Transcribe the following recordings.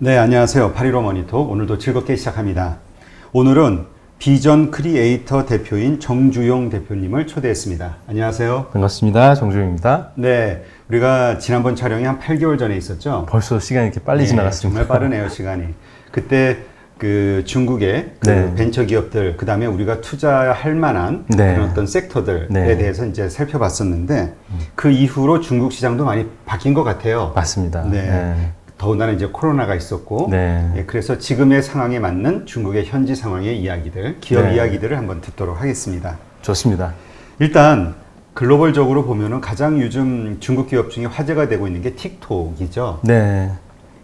네, 안녕하세요. 815 머니톡. 오늘도 즐겁게 시작합니다. 오늘은 비전 크리에이터 대표인 정주용 대표님을 초대했습니다. 안녕하세요. 반갑습니다. 정주영입니다. 네, 우리가 지난번 촬영이 한 8개월 전에 있었죠? 벌써 시간이 이렇게 빨리 네, 지나갔습니다. 정말 빠르네요, 시간이. 그때 그 중국의 그 네. 벤처 기업들, 그 다음에 우리가 투자할 만한 네. 그런 어떤 섹터들에 네. 대해서 이제 살펴봤었는데 그 이후로 중국 시장도 많이 바뀐 것 같아요. 맞습니다. 네. 네. 더군다나 이제 코로나가 있었고, 네. 예, 그래서 지금의 상황에 맞는 중국의 현지 상황의 이야기들, 기업 네. 이야기들을 한번 듣도록 하겠습니다. 좋습니다. 일단 글로벌적으로 보면은 가장 요즘 중국 기업 중에 화제가 되고 있는 게 틱톡이죠. 네.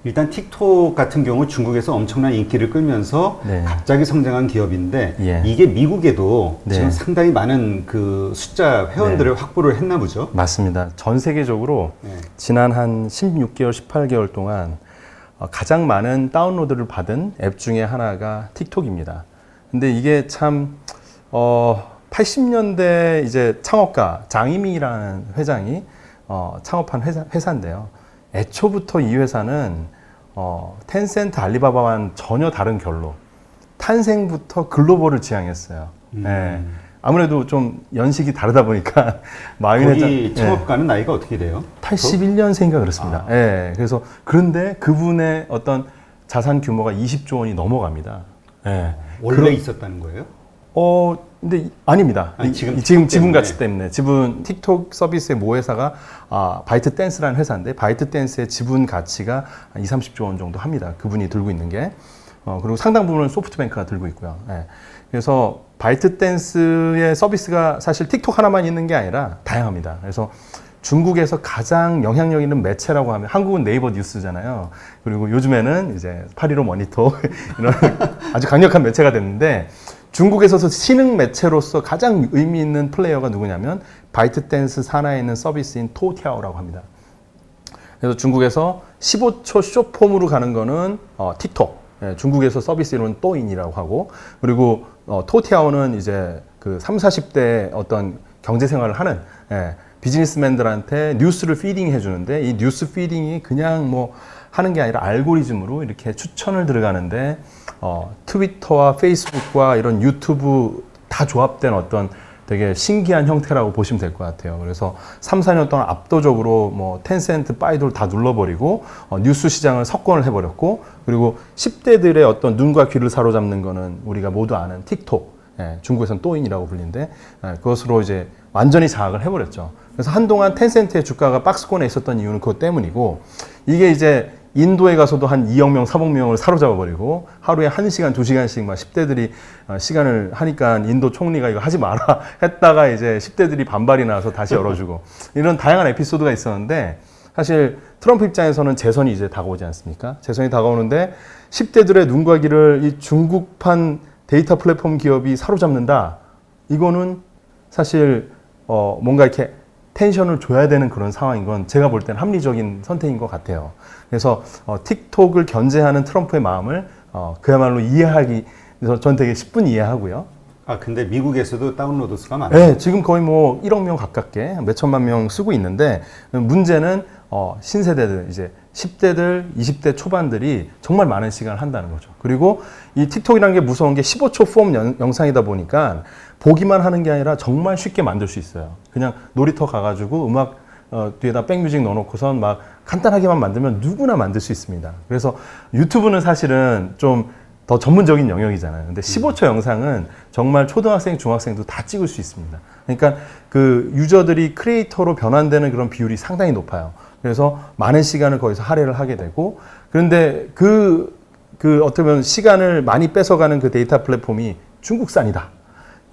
일단 틱톡 같은 경우 중국에서 엄청난 인기를 끌면서 네. 갑자기 성장한 기업인데 예. 이게 미국에도 네. 지금 상당히 많은 그 숫자 회원들을 확보를 했나 보죠. 맞습니다. 전 세계적으로 네. 지난 한 16개월, 18개월 동안 어, 가장 많은 다운로드를 받은 앱 중에 하나가 틱톡입니다. 근데 이게 참, 어, 80년대 이제 창업가 장이미라는 회장이 어, 창업한 회사, 회사인데요. 애초부터 이 회사는 어, 텐센트 알리바바와는 전혀 다른 결로 탄생부터 글로벌을 지향했어요. 음. 예. 아무래도 좀 연식이 다르다 보니까 마윈 회장 거기 예. 창업가는 나이가 어떻게 돼요? 81년생인가 그렇습니다. 아. 예. 그래서 그런데 그분의 어떤 자산 규모가 20조 원이 넘어갑니다. 예. 원래 그런- 있었다는 거예요? 어, 근데 이- 아닙니다. 아니, 이- 지금 이- 지금 틱톡 지분. 가치 때문에 지분 틱톡 서비스의 모 회사가 아, 바이트 댄스라는 회사인데 바이트 댄스의 지분 가치가 한 2, 30조 원 정도 합니다. 그분이 들고 있는 게. 어, 그리고 상당 부분은 소프트뱅크가 들고 있고요. 예. 그래서 바이트 댄스의 서비스가 사실 틱톡 하나만 있는 게 아니라 다양합니다. 그래서 중국에서 가장 영향력 있는 매체라고 하면 한국은 네이버 뉴스잖아요. 그리고 요즘에는 이제 815 모니터 이런 아주 강력한 매체가 됐는데 중국에서 신흥 매체로서 가장 의미 있는 플레이어가 누구냐면 바이트 댄스 산하에 있는 서비스인 토티아오라고 합니다. 그래서 중국에서 15초 쇼폼으로 가는 거는 어, 틱톡. 예, 중국에서 서비스 이름은 또인이라고 하고 그리고 어, 토티아오는 이제 그 3, 40대 어떤 경제 생활을 하는 예, 비즈니스맨들한테 뉴스를 피딩 해 주는데 이 뉴스 피딩이 그냥 뭐 하는 게 아니라 알고리즘으로 이렇게 추천을 들어가는데 어, 트위터와 페이스북과 이런 유튜브 다 조합된 어떤 되게 신기한 형태라고 보시면 될 것 같아요. 그래서 3, 4년 동안 압도적으로 뭐 텐센트, 바이돌 다 눌러버리고 어, 뉴스 시장을 석권을 해버렸고 그리고 10대들의 어떤 눈과 귀를 사로잡는 거는 우리가 모두 아는 틱톡, 예, 중국에서는 또인이라고 불리는데 예, 그것으로 이제 완전히 장악을 해버렸죠. 그래서 한동안 텐센트의 주가가 박스권에 있었던 이유는 그것 때문이고 이게 이제 인도에 가서도 한 2억 명, 3억 명을 사로잡아 버리고 하루에 1시간, 2시간씩 막 10대들이 어, 시간을 하니까 인도 총리가 이거 하지 마라 했다가 이제 10대들이 반발이 나서 다시 열어주고 이런 다양한 에피소드가 있었는데 사실 트럼프 입장에서는 재선이 이제 다가오지 않습니까? 재선이 다가오는데 10대들의 눈과 귀를 이 중국판 데이터 플랫폼 기업이 사로잡는다. 이거는 사실 어 뭔가 이렇게 텐션을 줘야 되는 그런 상황인 건 제가 볼 때는 합리적인 선택인 것 같아요. 그래서 어, 틱톡을 견제하는 트럼프의 마음을 어, 그야말로 이해하기 그래서 전 되게 10분 이해하고요. 아 근데 미국에서도 다운로드 수가 많아요. 네, 지금 거의 뭐 1억 명 가깝게 몇 천만 명 쓰고 있는데 문제는 어, 신세대들 이제 10대들, 20대 초반들이 정말 많은 시간을 한다는 거죠. 그리고 이 틱톡이라는 게 무서운 게 15초 폼 연- 영상이다 보니까 보기만 하는 게 아니라 정말 쉽게 만들 수 있어요. 그냥 놀이터 가가지고 음악 어, 뒤에다 백뮤직 넣어놓고선 막 간단하게만 만들면 누구나 만들 수 있습니다. 그래서 유튜브는 사실은 좀 더 전문적인 영역이잖아요. 근데 15초 영상은 정말 초등학생, 중학생도 다 찍을 수 있습니다. 그러니까 그 유저들이 크리에이터로 변환되는 그런 비율이 상당히 높아요. 그래서 많은 시간을 거기서 할애를 하게 되고 그런데 그, 그 어떻게 보면 시간을 많이 뺏어가는 그 데이터 플랫폼이 중국산이다.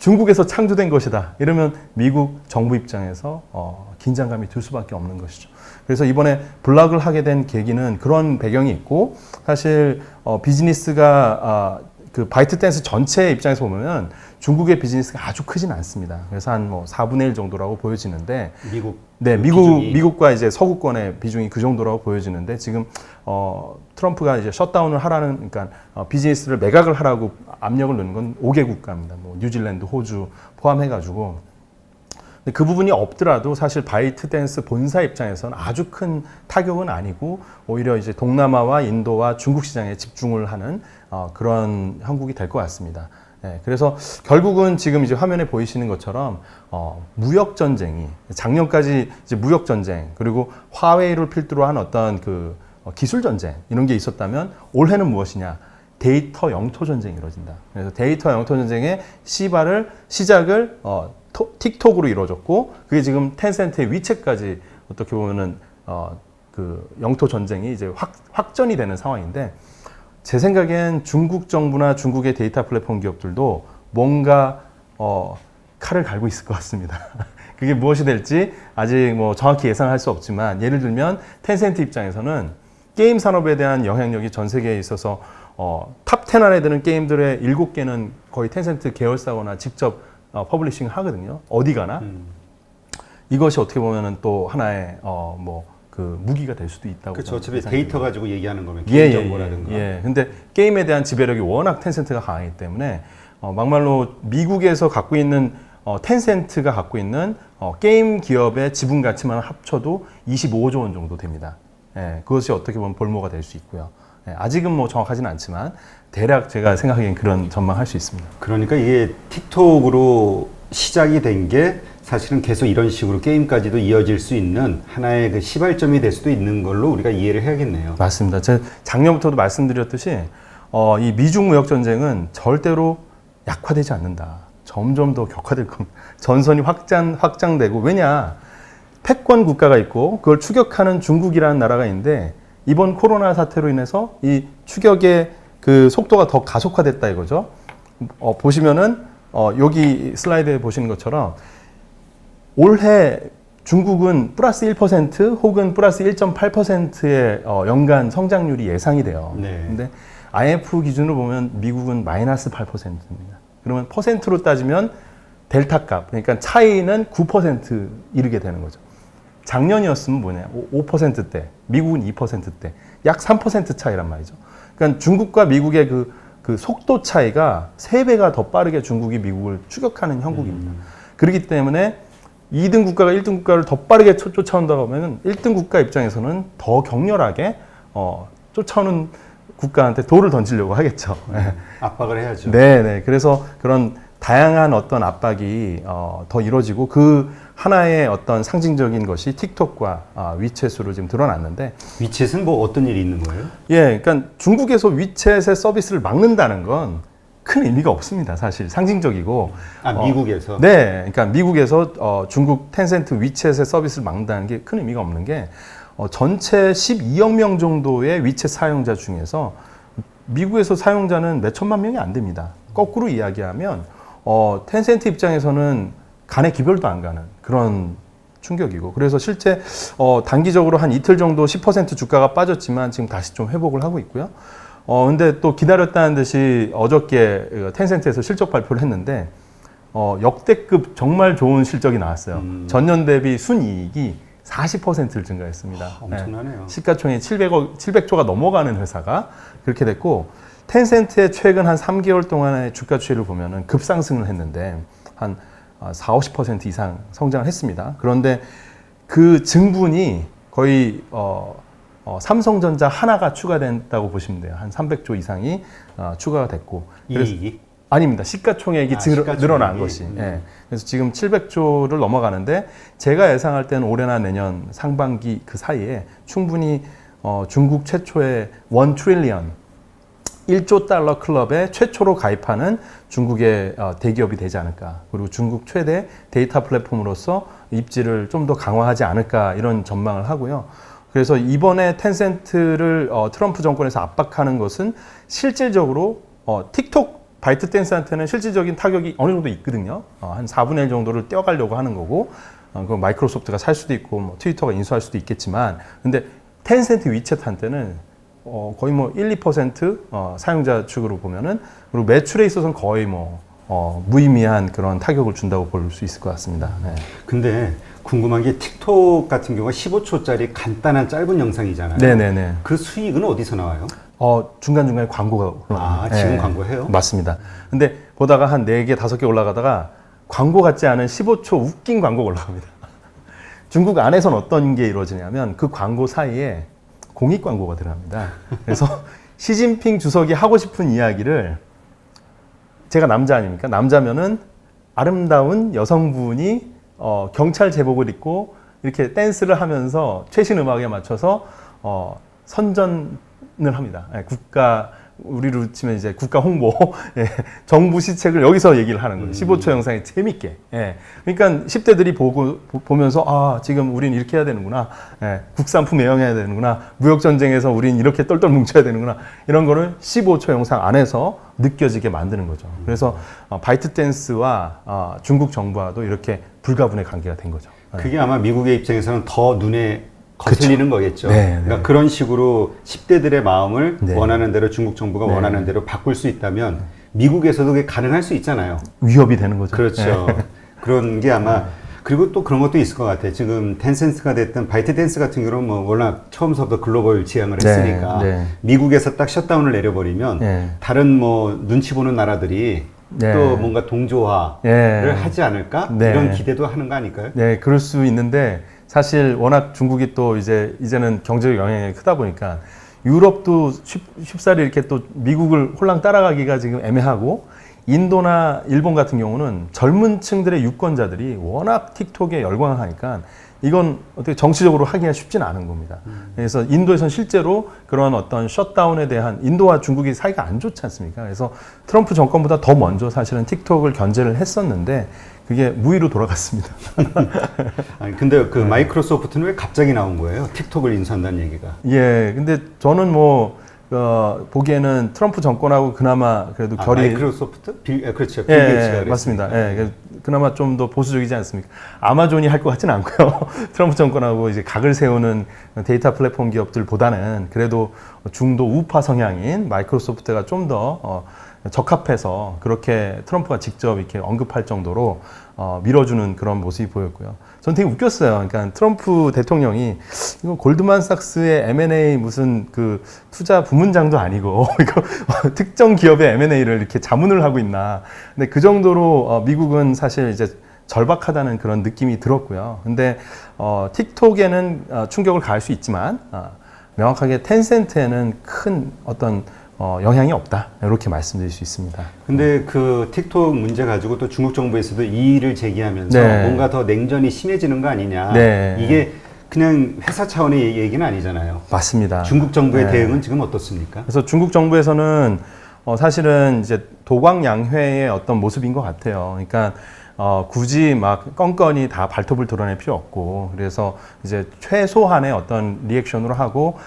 중국에서 창조된 것이다. 이러면 미국 정부 입장에서 어, 긴장감이 들 수밖에 없는 것이죠. 그래서 이번에 블락을 하게 된 계기는 그런 배경이 있고 사실 어, 비즈니스가 아, 그 바이트 댄스 전체 입장에서 보면 중국의 비즈니스가 아주 크진 않습니다. 그래서 한 뭐 4분의 1 정도라고 보여지는데 미국 네, 그 미국 비중이. 미국과 이제 서구권의 비중이 그 정도라고 보여지는데 지금 어 트럼프가 이제 셧다운을 하라는 그러니까 어, 비즈니스를 매각을 하라고 압력을 넣는 건 5개 국가입니다. 뭐 뉴질랜드, 호주 포함해 가지고 근데 그 부분이 없더라도 사실 바이트 댄스 본사 입장에서는 아주 큰 타격은 아니고 오히려 이제 동남아와 인도와 중국 시장에 집중을 하는 어, 그런 형국이 될 것 같습니다. 네, 그래서 결국은 지금 이제 화면에 보이시는 것처럼 어, 무역 전쟁이 작년까지 이제 무역 전쟁 그리고 화웨이를 필두로 한 어떤 그 어, 기술 전쟁 이런 게 있었다면 올해는 무엇이냐? 데이터 영토 전쟁이 이루어진다. 그래서 데이터 영토 전쟁의 시발을 시작을 어, 토- 틱톡으로 이루어졌고 그게 지금 텐센트의 위챗까지 어떻게 보면은 어, 그 영토 전쟁이 이제 확, 확전이 되는 상황인데 제 생각엔 중국 정부나 중국의 데이터 플랫폼 기업들도 뭔가 어, 칼을 갈고 있을 것 같습니다. 그게 무엇이 될지 아직 뭐 정확히 예상할 수 없지만 예를 들면 텐센트 입장에서는 게임 산업에 대한 영향력이 전 세계에 있어서 어, 탑10 안에 드는 게임들의 7개는 거의 텐센트 계열사거나 직접 어, 퍼블리싱 하거든요. 어디 가나. 음. 이것이 어떻게 보면은 또 하나의 어, 뭐 그 무기가 될 수도 있다고. 그렇죠. 어차피 데이터 가지고 얘기하는 거면 예, 개인 예, 정보라든가. 예, 예. 근데 게임에 대한 지배력이 워낙 텐센트가 강하기 때문에 어, 막말로 미국에서 갖고 있는 어, 텐센트가 갖고 있는 어, 게임 기업의 지분 가치만 합쳐도 25조 원 정도 됩니다. 예, 그것이 어떻게 보면 볼모가 될 수 있고요. 예, 아직은 뭐 정확하지는 않지만 대략 제가 생각하기엔 그런 전망할 수 있습니다. 그러니까 이게 틱톡으로 시작이 된 게 사실은 계속 이런 식으로 게임까지도 이어질 수 있는 하나의 그 시발점이 될 수도 있는 걸로 우리가 이해를 해야겠네요. 맞습니다. 제가 작년부터도 말씀드렸듯이 어, 이 미중 무역 전쟁은 절대로 약화되지 않는다. 점점 더 격화될 겁니다. 전선이 확장 확장되고 왜냐 패권 국가가 있고 그걸 추격하는 중국이라는 나라가 있는데 이번 코로나 사태로 인해서 이 추격의 그 속도가 더 가속화됐다 이거죠. 어, 보시면은 어, 여기 슬라이드에 보시는 것처럼 올해 중국은 플러스 1% 혹은 플러스 1.8%의 어, 연간 성장률이 예상이 돼요. 네. 근데 IMF 기준으로 보면 미국은 마이너스 8%입니다. 그러면 퍼센트로 따지면 델타 값, 그러니까 차이는 9% 이르게 되는 거죠. 작년이었으면 뭐냐, 5%대, 미국은 2%대, 약 3% 차이란 말이죠. 그러니까 중국과 미국의 그, 그 속도 차이가 3배가 더 빠르게 중국이 미국을 추격하는 형국입니다. 그렇기 때문에 2등 국가가 1등 국가를 더 빠르게 쫓- 쫓아온다고 하면 1등 국가 입장에서는 더 격렬하게 어, 쫓아오는 국가한테 돌을 던지려고 하겠죠. 예. 압박을 해야죠. 네, 네. 그래서 그런 다양한 어떤 압박이 어, 더 이루어지고 그 하나의 어떤 상징적인 것이 틱톡과 아, 위챗으로 지금 드러났는데, 위챗은 뭐 어떤 일이 있는 거예요? 예, 그러니까 중국에서 위챗의 서비스를 막는다는 건 큰 의미가 없습니다. 사실 상징적이고. 아, 어, 미국에서. 네, 그러니까 미국에서 어, 중국 텐센트 위챗의 서비스를 막는다는 게 큰 의미가 없는 게 어, 전체 12억 명 정도의 위챗 사용자 중에서 미국에서 사용자는 몇 천만 명이 안 됩니다. 거꾸로 이야기하면 어, 텐센트 입장에서는 간의 기별도 안 가는 그런 충격이고 그래서 실제 어, 단기적으로 한 이틀 정도 10% 주가가 빠졌지만 지금 다시 좀 회복을 하고 있고요. 어, 근데 또 기다렸다는 듯이 어저께 어, 텐센트에서 실적 발표를 했는데 어, 역대급 정말 좋은 실적이 나왔어요. 음. 전년 대비 순이익이 40%를 증가했습니다. 아, 엄청나네요. 시가총액 700억, 700조가 넘어가는 회사가 그렇게 됐고 텐센트의 최근 한 3개월 동안의 주가 추이를 보면은 급상승을 했는데 한 어, 4, 50% 이상 성장을 했습니다. 그런데 그 증분이 거의 어, 어, 삼성전자 하나가 추가된다고 보시면 돼요. 한 300조 이상이 어, 추가가 됐고 그래서 이익이 아닙니다. 시가총액이 아, 늘- 시가총액이. 늘어난 것이. 음. 예. 그래서 지금 700조를 넘어가는데 제가 예상할 때는 올해나 내년 상반기 그 사이에 충분히 어, 중국 최초의 원 트릴리언 1조 달러 클럽에 최초로 가입하는 중국의 어, 대기업이 되지 않을까. 그리고 중국 최대 데이터 플랫폼으로서 입지를 좀 더 강화하지 않을까 이런 전망을 하고요. 그래서 이번에 텐센트를 어, 트럼프 정권에서 압박하는 것은 실질적으로 어, 틱톡 바이트 댄스한테는 실질적인 타격이 어느 정도 있거든요. 어, 한 4분의 1 정도를 떼어가려고 하는 거고, 어, 그 마이크로소프트가 살 수도 있고, 뭐 트위터가 인수할 수도 있겠지만, 근데 텐센트 위챗한테는 어, 거의 뭐 1, 2% 어, 사용자 측으로 보면은 그리고 매출에 있어서는 거의 뭐 어, 무의미한 그런 타격을 준다고 볼 수 있을 것 같습니다. 네. 근데 궁금한 게 틱톡 같은 경우가 15초짜리 간단한 짧은 영상이잖아요. 네네네. 그 수익은 어디서 나와요? 어, 중간중간에 광고가 아, 올라갑니다. 지금 네. 광고해요? 맞습니다. 근데 보다가 한 4개, 5개 올라가다가 광고 같지 않은 15초 웃긴 광고가 올라갑니다. 중국 안에선 어떤 게 이루어지냐면 그 광고 사이에 공익 광고가 들어갑니다. 그래서 시진핑 주석이 하고 싶은 이야기를 제가 남자 아닙니까? 남자면은 아름다운 여성분이 어, 경찰 제복을 입고 이렇게 댄스를 하면서 최신 음악에 맞춰서 어, 선전을 합니다. 예, 국가 우리로 치면 이제 국가 홍보, 예, 정부 시책을 여기서 얘기를 하는 거예요. 15초 영상에 재밌게. 예. 그러니까 10대들이 보고 보, 면서 아 지금 우린 이렇게 해야 되는구나. 예, 국산품 애용해야 되는구나. 무역 전쟁에서 우린 이렇게 똘똘 뭉쳐야 되는구나. 이런 거를 15초 영상 안에서 느껴지게 만드는 거죠. 그래서 어, 바이트 댄스와 어, 중국 정부와도 이렇게 불가분의 관계가 된 거죠. 예. 그게 아마 미국의 입장에서는 더 눈에 거슬리는 거겠죠. 네, 그러니까 네. 그런 식으로 10대들의 마음을 네. 원하는 대로 중국 정부가 네. 원하는 대로 바꿀 수 있다면 미국에서도 그게 가능할 수 있잖아요. 위협이 되는 거죠. 그렇죠. 예. 그런 게 아마 그리고 또 그런 것도 있을 것 같아요. 지금 텐센스가 됐든 바이트 댄스 같은 경우는 뭐 워낙 처음서부터 글로벌 지향을 네, 했으니까 네. 미국에서 딱 셧다운을 내려버리면 네. 다른 뭐 눈치 보는 나라들이 네. 또 뭔가 동조화를 예. 하지 않을까 네. 이런 기대도 하는 거 아닐까요? 네, 그럴 수 있는데 사실 워낙 중국이 또 이제 이제는 경제적 영향이 크다 보니까 유럽도 쉽, 쉽사리 이렇게 또 미국을 홀랑 따라가기가 지금 애매하고 인도나 일본 같은 경우는 젊은 층들의 유권자들이 워낙 틱톡에 열광하니까 이건 어떻게 정치적으로 하기가 쉽지는 않은 겁니다. 그래서 인도에서는 실제로 그런 어떤 셧다운에 대한 인도와 중국이 사이가 안 좋지 않습니까? 그래서 트럼프 정권보다 더 먼저 사실은 틱톡을 견제를 했었는데 그게 무위로 돌아갔습니다. 아니 근데 네. 그 마이크로소프트는 왜 갑자기 나온 거예요? 틱톡을 인수한다는 얘기가. 예, 근데 저는 뭐 어, 보기에는 트럼프 정권하고 그나마 그래도 아, 결이 마이크로소프트? 빌, 아, 그렇죠. 빌 예, 예. 맞습니다. 예, 그- 그나마 좀 더 보수적이지 않습니까? 아마존이 할 것 같지는 않고요. 트럼프 정권하고 이제 각을 세우는 데이터 플랫폼 기업들보다는 그래도 중도 우파 성향인 마이크로소프트가 좀더 어, 적합해서 그렇게 트럼프가 직접 이렇게 언급할 정도로 어, 밀어주는 그런 모습이 보였고요. 전 되게 웃겼어요. 그러니까 트럼프 대통령이 이거 골드만삭스의 M&A 무슨 그 투자 부문장도 아니고 이거 특정 기업의 M&A를 이렇게 자문을 하고 있나. 근데 그 정도로 어, 미국은 사실 이제 절박하다는 그런 느낌이 들었고요. 근데 어, 틱톡에는 어, 충격을 가할 수 있지만 어, 명확하게 텐센트에는 큰 어떤 어, 영향이 없다 이렇게 말씀드릴 수 있습니다. 근데 그 틱톡 문제 가지고 또 중국 정부에서도 이의를 제기하면서 네. 뭔가 더 냉전이 심해지는 거 아니냐. 네. 이게 그냥 회사 차원의 얘기- 얘기는 아니잖아요. 맞습니다. 중국 정부의 네. 대응은 지금 어떻습니까? 그래서 중국 정부에서는 어, 사실은 이제 도광양회의 어떤 모습인 것 같아요. 그러니까 어, 굳이 막 건건이 다 발톱을 드러낼 필요 없고 그래서 이제 최소한의 어떤 리액션으로 하고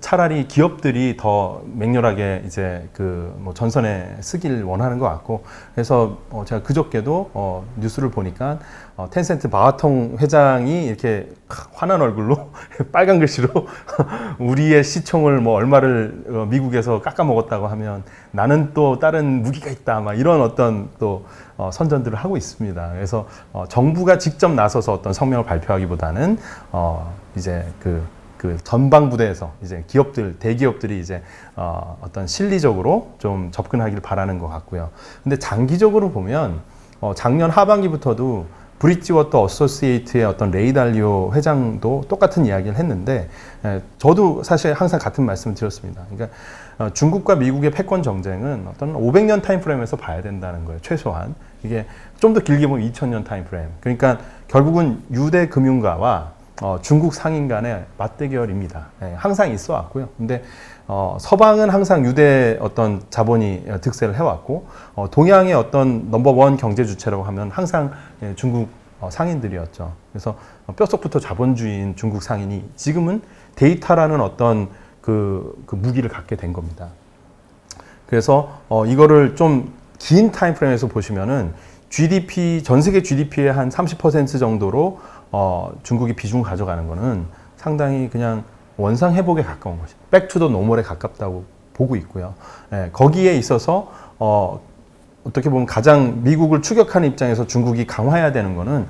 차라리 기업들이 더 맹렬하게 이제 그 뭐 전선에 쓰길 원하는 것 같고 그래서 어 제가 그저께도 어 뉴스를 보니까 어 텐센트 마하통 회장이 이렇게 환한 얼굴로 빨간 글씨로 우리의 시총을 뭐 얼마를 어 미국에서 깎아 먹었다고 하면 나는 또 다른 무기가 있다 막 이런 어떤 또 어 선전들을 하고 있습니다. 그래서 어 정부가 직접 나서서 어떤 성명을 발표하기보다는 어 이제 그 그 전방 부대에서 이제 기업들 대기업들이 이제 어, 어떤 실리적으로 좀 접근하기를 바라는 것 같고요. 근데 장기적으로 보면 어, 작년 하반기부터도 브릿지워터 어소시에이트의 어떤 레이달리오 회장도 똑같은 이야기를 했는데 에, 저도 사실 항상 같은 말씀을 드렸습니다. 그러니까 어, 중국과 미국의 패권 정쟁은 어떤 500년 타임프레임에서 봐야 된다는 거예요. 최소한 이게 좀 더 길게 보면 2000년 타임프레임. 그러니까 결국은 유대 금융가와 어, 중국 상인 간의 맞대결입니다. 예, 항상 있어 왔고요. 근데 어, 서방은 항상 유대 어떤 자본이 어, 득세를 해왔고 어, 동양의 어떤 넘버원 경제 주체라고 하면 항상 예, 중국 어, 상인들이었죠. 그래서 어, 뼛속부터 자본주의인 중국 상인이 지금은 데이터라는 어떤 그, 그 무기를 갖게 된 겁니다. 그래서 어, 이거를 좀 긴 타임프레임에서 보시면은 GDP 전 세계 GDP의 한 30% 정도로 어, 중국이 비중을 가져가는 거는 상당히 그냥 원상 회복에 가까운 것이 백투더 노멀에 가깝다고 보고 있고요. 예, 거기에 있어서 어, 어떻게 보면 가장 미국을 추격하는 입장에서 중국이 강화해야 되는 거는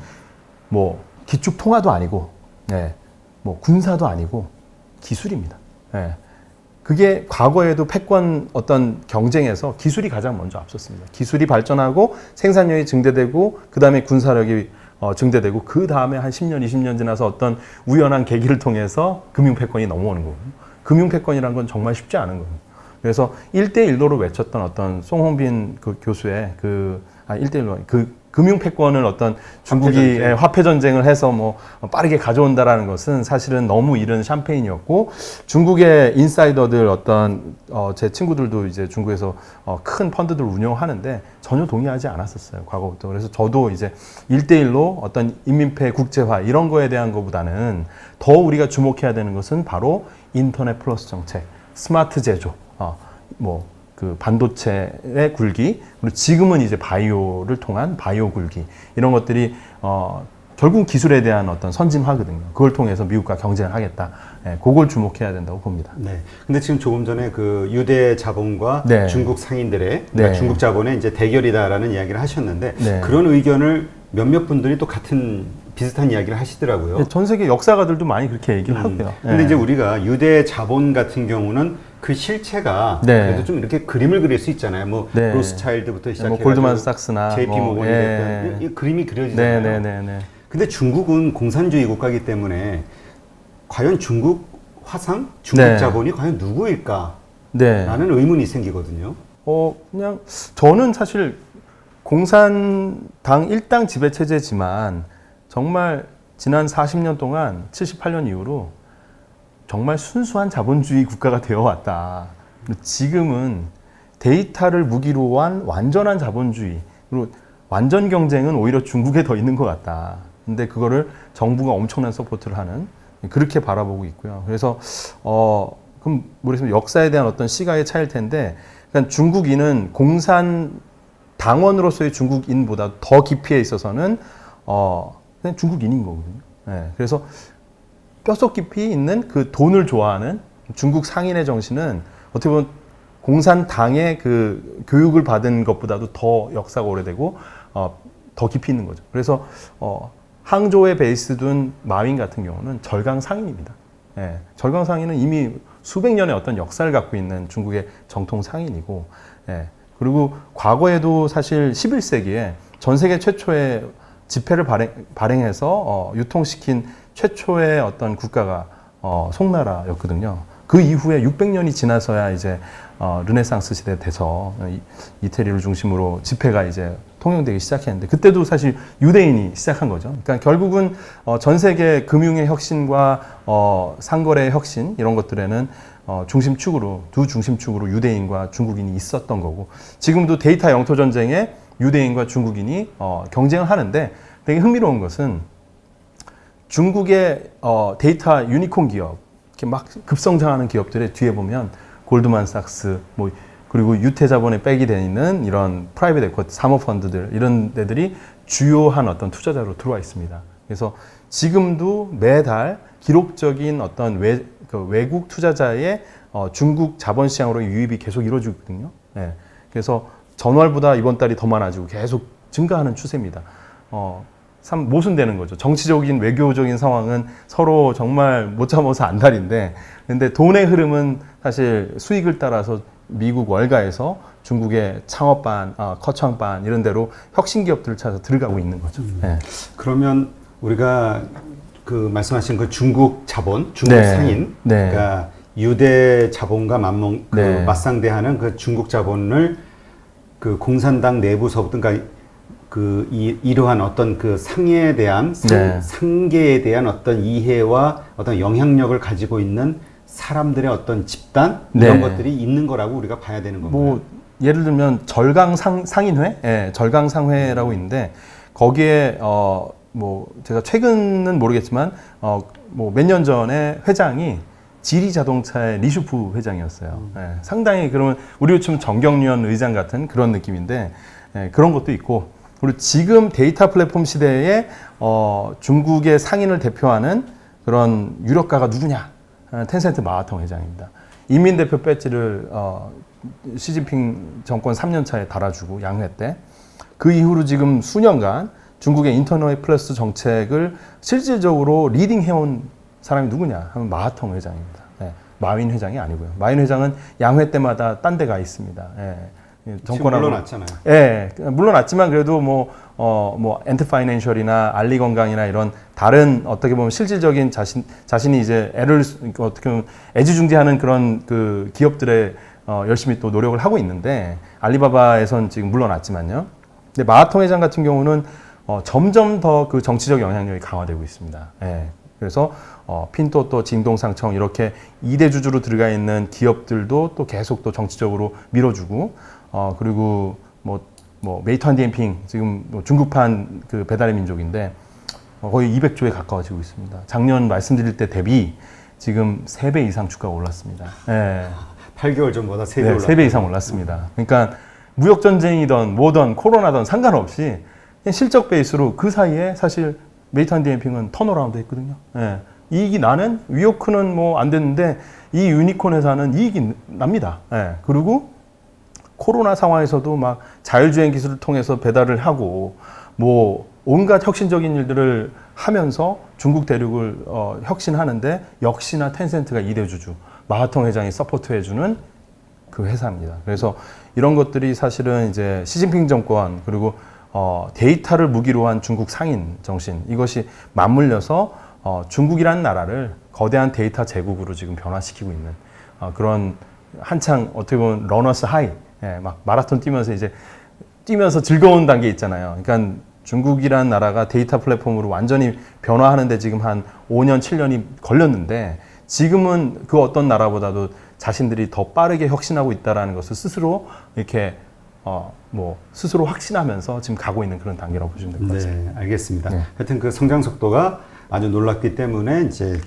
뭐 기축 통화도 아니고, 예, 뭐 군사도 아니고 기술입니다. 예. 그게 과거에도 패권 어떤 경쟁에서 기술이 가장 먼저 앞섰습니다. 기술이 발전하고 생산력이 증대되고 그 다음에 군사력이 어, 증대되고 그 다음에 한 10년, 20년 지나서 어떤 우연한 계기를 통해서 금융 패권이 넘어오는 거거든요. 금융 패권이란 건 정말 쉽지 않은 거예요. 그래서 1대1로로 외쳤던 어떤 송홍빈 그 교수의 그, 아, 1대1로, 그 금융 패권을 어떤 중국이 화폐 전쟁. 예, 화폐 전쟁을 해서 뭐 빠르게 가져온다라는 것은 사실은 너무 이른 샴페인이었고 중국의 인사이더들 어떤 어, 제 친구들도 이제 중국에서 어, 큰 펀드들 운영하는데 전혀 동의하지 않았었어요 과거부터 그래서 저도 이제 일대일로 어떤 인민폐 국제화 이런 거에 대한 것보다는 더 우리가 주목해야 되는 것은 바로 인터넷 플러스 정책 스마트 제조 어, 뭐 그 반도체의 굴기 그리고 지금은 이제 바이오를 통한 바이오 굴기 이런 것들이 어 결국 기술에 대한 어떤 선진화거든요. 그걸 통해서 미국과 경쟁을 하겠다. 예, 그걸 주목해야 된다고 봅니다. 네. 근데 지금 조금 전에 그 유대 자본과 네. 중국 상인들의 그러니까 네. 중국 자본의 이제 대결이다라는 이야기를 하셨는데 네. 그런 의견을 몇몇 분들이 또 같은 비슷한 이야기를 하시더라고요. 예, 전 세계 역사가들도 많이 그렇게 얘기를 음. 하고요. 근데 예. 이제 우리가 유대 자본 같은 경우는 그 실체가 네. 그래도 좀 이렇게 그림을 그릴 수 있잖아요. 뭐 네. 로스차일드부터 뭐 시작해서 골드만삭스나 JP 뭐, 모건이 예. 이, 이 그림이 그려지잖아요. 네, 네, 네, 네. 근데 중국은 공산주의 국가이기 때문에 과연 중국 화상, 중국 네. 자본이 과연 누구일까라는 네. 의문이 생기거든요. 어, 그냥 저는 사실 공산당 일당 지배 체제지만 정말 지난 40년 동안 78년 이후로 정말 순수한 자본주의 국가가 되어 왔다. 지금은 데이터를 무기로 한 완전한 자본주의 그리고 완전 경쟁은 오히려 중국에 더 있는 것 같다. 근데 그거를 정부가 엄청난 서포트를 하는 그렇게 바라보고 있고요. 그래서 어 그럼 모르겠습니다. 역사에 대한 어떤 시각의 차이일 텐데, 그러니까 중국인은 공산 당원으로서의 중국인보다 더 깊이에 있어서는 어 그냥 중국인인 거거든요. 예, 그래서 뼛속 깊이 있는 그 돈을 좋아하는 중국 상인의 정신은 어떻게 보면 공산당의 그 교육을 받은 것보다도 더 역사가 오래되고 어, 더 깊이 있는 거죠. 그래서 어, 항저우에 베이스 둔 마윈 같은 경우는 절강 상인입니다. 예, 절강 상인은 이미 수백 년의 어떤 역사를 갖고 있는 중국의 정통 상인이고, 예, 그리고 과거에도 사실 11세기에 전 세계 최초의 지폐를 발행, 발행해서 어, 유통시킨 최초의 어떤 국가가 어, 송나라였거든요. 그 이후에 600년이 지나서야 이제 어, 르네상스 시대 돼서 이, 이태리를 중심으로 지폐가 이제 통용되기 시작했는데 그때도 사실 유대인이 시작한 거죠. 그러니까 결국은 어, 전 세계 금융의 혁신과 어, 상거래의 혁신 이런 것들에는 어, 중심축으로 두 중심축으로 유대인과 중국인이 있었던 거고 지금도 데이터 영토 전쟁에 유대인과 중국인이 어, 경쟁을 하는데 되게 흥미로운 것은 중국의 어, 데이터 유니콘 기업, 이렇게 막 급성장하는 기업들의 뒤에 보면 골드만삭스, 뭐 그리고 유태 자본에 백이 돼 있는 이런 프라이빗 에쿼티 사모 펀드들 이런 데들이 주요한 어떤 투자자로 들어와 있습니다. 그래서 지금도 매달 기록적인 어떤 외, 그 외국 투자자의 어, 중국 자본 시장으로 유입이 계속 이루어지고 있거든요. 예. 그래서 전월보다 이번 달이 더 많아지고 계속 증가하는 추세입니다. 어, 참 모순되는 거죠. 정치적인 외교적인 상황은 서로 정말 못 잡아서 안달인데, 근데 돈의 흐름은 사실 수익을 따라서 미국 월가에서 중국의 창업반, 아, 커창반 이런 데로 혁신 기업들을 찾아 들어가고 있는 거죠. 예. 그러면 우리가 그 말씀하신 그 중국 자본, 중국 네. 상인, 네. 그러니까 유대 자본과 맞먹 그 네. 맞상대하는 그 중국 자본을 그 공산당 내부서부터 그러니까 그 이, 이러한 어떤 그 상에 대한 상, 네. 상계에 대한 어떤 이해와 어떤 영향력을 가지고 있는 사람들의 어떤 집단 이런 네. 것들이 있는 거라고 우리가 봐야 되는 건가요? 뭐 예를 들면 절강 상, 상인회, 예, 절강 상회라고 있는데 거기에 어 뭐 제가 최근은 모르겠지만 어 뭐 몇 년 전에 회장이 지리 자동차의 리슈프 회장이었어요. 예, 상당히 그러면 우리 요즘 정경련 의장 같은 그런 느낌인데 예, 그런 것도 있고 그리고 지금 데이터 플랫폼 시대에 어 중국의 상인을 대표하는 그런 유력가가 누구냐? 아, 텐센트 마하통 회장입니다. 이민 대표 배지를 어, 시진핑 정권 3년 차에 달아주고 양회 때 그 이후로 지금 수년간 중국의 인터넷 플러스 정책을 실질적으로 리딩해온 사람이 누구냐 하면 마하통 회장입니다. 네. 마윈 회장이 아니고요. 마윈 회장은 양회 때마다 딴 데 가 있습니다. 예. 예, 정권하고 물러났잖아요. 예, 물론났지만 그래도 뭐, 어, 뭐, 엔트 파이낸셜이나 알리 건강이나 이런 다른 어떻게 보면 실질적인 자신, 자신이 이제 애를, 쓰- 그러니까 어떻게 보면 애지중지하는 그런 그 기업들에 어, 열심히 또 노력을 하고 있는데 알리바바에선 지금 물러났지만요. 근데 마하통 회장 같은 경우는 어, 점점 더 그 정치적 영향력이 강화되고 있습니다. 예. 그래서 어, 핀토 또 진동상청 이렇게 이대 주주로 들어가 있는 기업들도 또 계속 또 정치적으로 밀어주고 어, 그리고 뭐, 뭐 메이트한 디엠핑 지금 뭐 중국판 그 배달의 민족인데 어, 거의 200조에 가까워지고 있습니다. 작년 말씀드릴 때 대비 지금 3배 이상 주가가 올랐습니다. 예. 8개월 전보다 3배 네, 올랐 3배 이상 올랐습니다. 그러니까 무역 전쟁이든 뭐든 코로나든 상관없이 실적 베이스로 그 사이에 사실 메이트한 디엠핑은 턴어라운드 했거든요. 예. 이익이 나는 위오크는 뭐 안 됐는데 이 유니콘 회사는 이익이 납니다. 예. 그리고 코로나 상황에서도 막 자율주행 기술을 통해서 배달을 하고 뭐 온갖 혁신적인 일들을 하면서 중국 대륙을 어, 혁신하는데 역시나 텐센트가 이대 주주 마하통 회장이 서포트해주는 그 회사입니다. 그래서 이런 것들이 사실은 이제 시진핑 정권 그리고 어, 데이터를 무기로 한 중국 상인 정신 이것이 맞물려서 어, 중국이라는 나라를 거대한 데이터 제국으로 지금 변화시키고 있는 어, 그런 한창 어떻게 보면 러너스 하이 예, 막 마라톤 뛰면서 이제 뛰면서 즐거운 단계 있잖아요. 그러니까 중국이라는 나라가 데이터 플랫폼으로 완전히 변화하는데 지금 한 5년, 7년이 걸렸는데 지금은 그 어떤 나라보다도 자신들이 더 빠르게 혁신하고 있다라는 것을 스스로 이렇게 어, 뭐 스스로 확신하면서 지금 가고 있는 그런 단계라고 보시면 될 것 같습니다. 네, 알겠습니다. 네. 하여튼 그 성장 속도가 아주 놀랍기 때문에 이제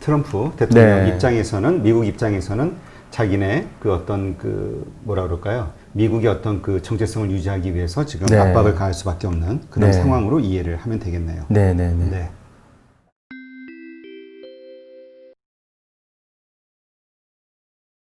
트럼프 대통령 네. 입장에서는 미국 입장에서는 자기네 그 어떤 그 뭐라 그럴까요? 미국의 어떤 그 정체성을 유지하기 위해서 지금 네. 압박을 가할 수밖에 없는 그런 네. 상황으로 이해를 하면 되겠네요. 네, 네, 네. 네.